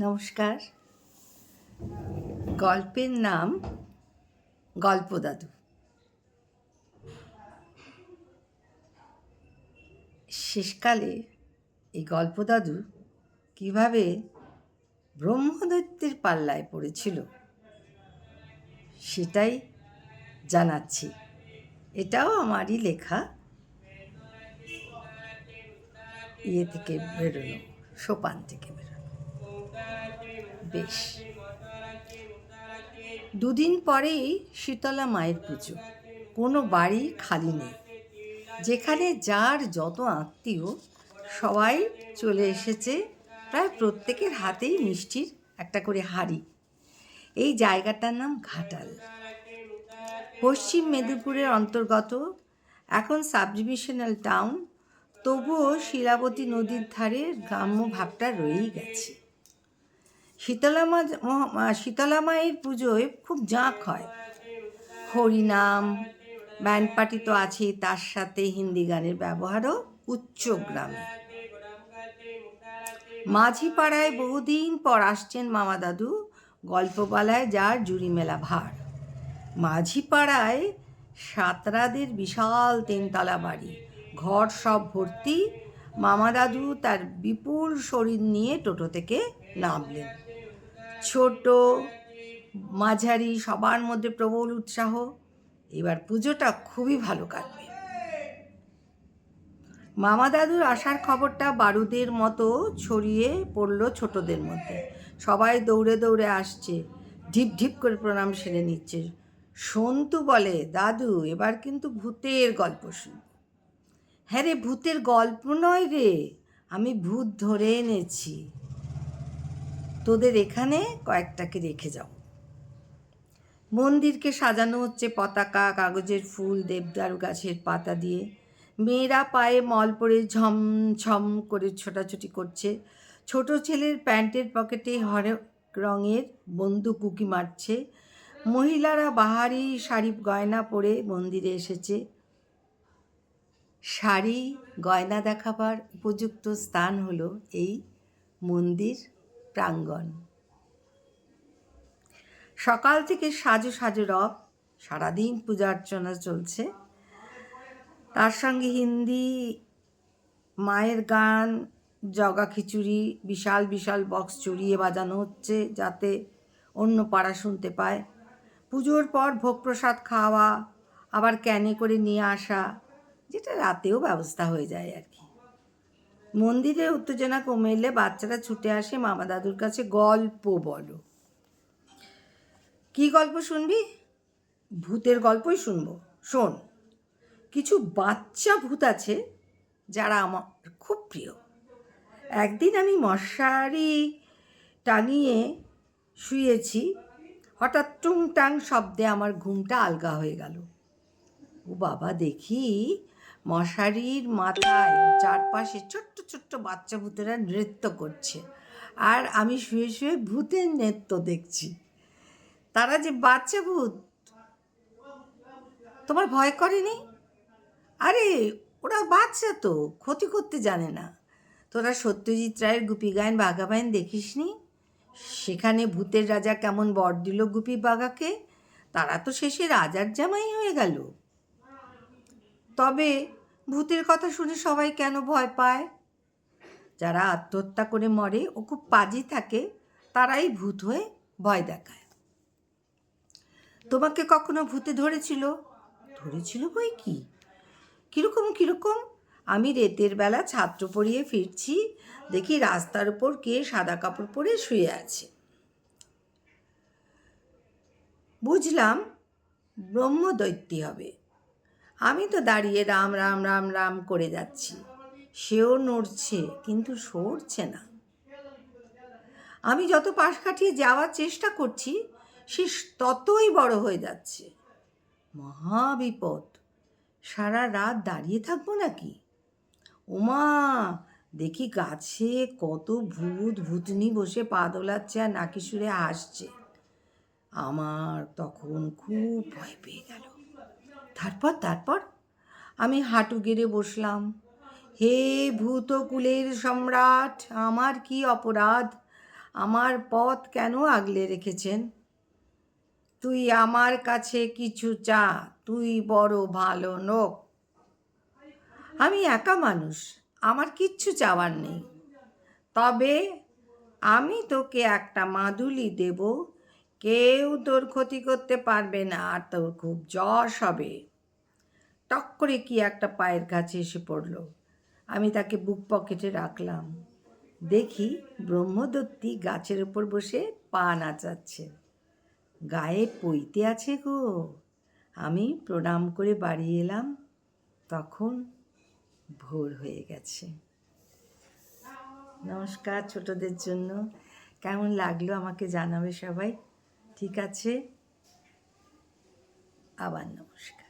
নমস্কার। গল্পের নাম গল্প দাদু। শেষকালে এই গল্প দাদু কীভাবে ব্রহ্মদৈত্যের পাল্লায় পড়েছিল সেটাই জানাচ্ছি। এটাও আমারই লেখা। ইয়ে থেকে বেরোনো সোপান থেকে বেরোনো বেশ। দুদিন পরেই শীতলা মায়ের পুজো। কোনো বাড়ি খালি নেই। যেখানে যার যত আত্মীয়, সবাই চলে এসেছে প্রায় প্রত্যেকের হাতেই মিষ্টির একটা করে হাড়ি। এই জায়গাটার নাম ঘাটাল। পশ্চিম মেদিনীপুরের অন্তর্গত এখন সাব ডিভিশনাল টাউন, তবুও শিলাবতী নদীর ধারে গ্রাম্য ভাবটা রয়েই গেছে। শীতলা মা মা- শীতলা মায়ের পুজোয় খুব জাঁক হয়। হরিনাম ব্যান্ড পার্টি তো আছেই, তার সাথে হিন্দি গানের ব্যবহারও উচ্চ গ্রামে। মাঝি পাড়ায় বহুদিন পর আসছেন মামা দাদু গল্পপালায় যার জুড়ি মেলা ভার। মাঝি পাড়ায় সাঁতরাদের বিশাল তিনতলা বাড়ি, ঘর সব ভর্তি। মামা দাদু তার বিপুল শরীর নিয়ে টোটো থেকে নামলেন। ছোট, মাঝারি, সবার মধ্যে প্রবল উৎসাহ। এবার পুজোটা খুবই ভালো কাটবে। মামা দাদুর আসার খবরটা বারুদের মতো ছড়িয়ে পড়ল ছোটদের মধ্যে। সবাই দৌড়ে দৌড়ে আসছে, ঢিপ ঢিপ করে প্রণাম সেরে নিচ্ছে। সন্তু বলে, দাদু, এবার কিন্তু ভূতের গল্প শুন হ্যাঁ রে, ভূতের গল্প নয় রে, আমি ভূত ধরে এনেছি। তোদের এখানে কয়েকটাকে রেখে যাও। মন্দিরকে সাজানো হচ্ছে পতাকা, কাগজের ফুল, দেবদারু গাছের পাতা দিয়ে। মেয়েরা পায়ে মল পরে ঝমঝম করে ছোটাছুটি করছে। ছোট ছেলের প্যান্টের পকেটে হরেক রঙের বন্দুক উকি মারছে। মহিলারা বাহারি শাড়ি গয়না পরে মন্দিরে এসেছে। শাড়ি গয়না দেখাবার উপযুক্ত স্থান হলো এই মন্দির। প্রাঙ্গণ। সকাল থেকে সাজু সাজু রব, সারাদিন পূজা অর্চনা চলছে। তার সঙ্গে হিন্দি, মায়ের গান, জগা খিচুড়ি, বিশাল বিশাল বক্স চড়িয়ে বাজানো হচ্ছে যাতে অন্য পাড়া শুনতে পায়। পুজোর পর ভোগ প্রসাদ খাওয়া, আবার ক্যানে করে নিয়ে আসা, যেটা রাতেও ব্যবস্থা হয়ে যায় আর কি। মন্দিরে উত্তেজনা কমে এলে বাচ্চারা ছুটে আসে মামা দাদুর কাছে গল্প বলো। কি গল্প শুনবি? ভূতের গল্পই শুনব। শোন, কিছু বাচ্চা ভূত আছে যারা আমার খুব প্রিয়। একদিন আমি মশারি টাঙিয়ে শুয়েছি, হঠাৎ টুংটাং শব্দে আমার ঘুমটা আলগা হয়ে গেল। ও বাবা দেখি মশারির মাথায় চারপাশে ছোট্ট ছোট্ট বাচ্চা ভূতেরা নৃত্য করছে। আর আমি শুয়ে শুয়ে ভূতের নৃত্য দেখছি। তারা যে বাচ্চা ভূত, তোমার ভয় করেনি? আরে, ওরা বাচ্চা তো, ক্ষতি করতে জানে না। তোরা সত্যজিৎ রায়ের গুপি গায়ন বাঘা বাইন দেখিসনি? সেখানে ভূতের রাজা কেমন বর দিল গুপি বাঘাকে? তারা তো শেষে রাজার জামাই হয়ে গেল। তবে ভূতের কথা শুনে সবাই কেন ভয় পায়? যারা আত্মহত্যা করে মরে ও খুব পাজি থাকে, তারাই ভূত হয়ে ভয় দেখায়। তোমাকে কখনো ভূতে ধরেছিল? ধরেছিল বই কি? কীরকম কীরকম? আমি রেতের বেলা ছাত্র পড়িয়ে ফিরছি, দেখি রাস্তার উপর কে সাদা কাপড় পরে শুয়ে আছে। বুঝলাম ব্রহ্মদৈত্যী হবে। আমি তো দাঁড়িয়ে রাম রাম রাম রাম করে যাচ্ছি। সেও নড়ছে, কিন্তু সরছে না। আমি যত পাশ কাটিয়ে যাওয়ার চেষ্টা করছি, সে ততই বড় হয়ে যাচ্ছে। মহা বিপদ। সারা রাত দাঁড়িয়ে থাকব নাকি? ওমা দেখি গাছে কত ভূত ভূতনি বসে পা দোলাচ্ছে আর নাকি সুরে হাসছে। আমার তখন খুব ভয় পেয়ে গেল। তারপর তারপর? আমি হাঁটু গেড়ে বসলাম। হে ভূতকুলের সম্রাট, আমার কি অপরাধ? আমার পথ কেন আগলে রেখেছেন? তুই আমার কাছে কিছু চা, তুই বড় ভালো নোক। আমি একা মানুষ, আমার কিচ্ছু চাওয়ার নেই। তবে আমি তোকে একটা মাদুলি দেব। কেউ তোর ক্ষতি করতে পারবে না, আর তোর খুব যশ হবে। টক করে কি একটা পায়ের কাছে এসে পড়ল। আমি তাকে বুক পকেটে রাখলাম। দেখি ব্রহ্মদত্তী গাছের ওপর বসে পা নাচাচ্ছে। গায়ে পইতে আছে গো। আমি প্রণাম করে বাড়ি এলাম। তখন ভোর হয়ে গেছে। নমস্কার ছোটদের জন্য। কেমন লাগল আমাকে জানাবে সবাই? ঠিক আছে? আবার নমস্কার।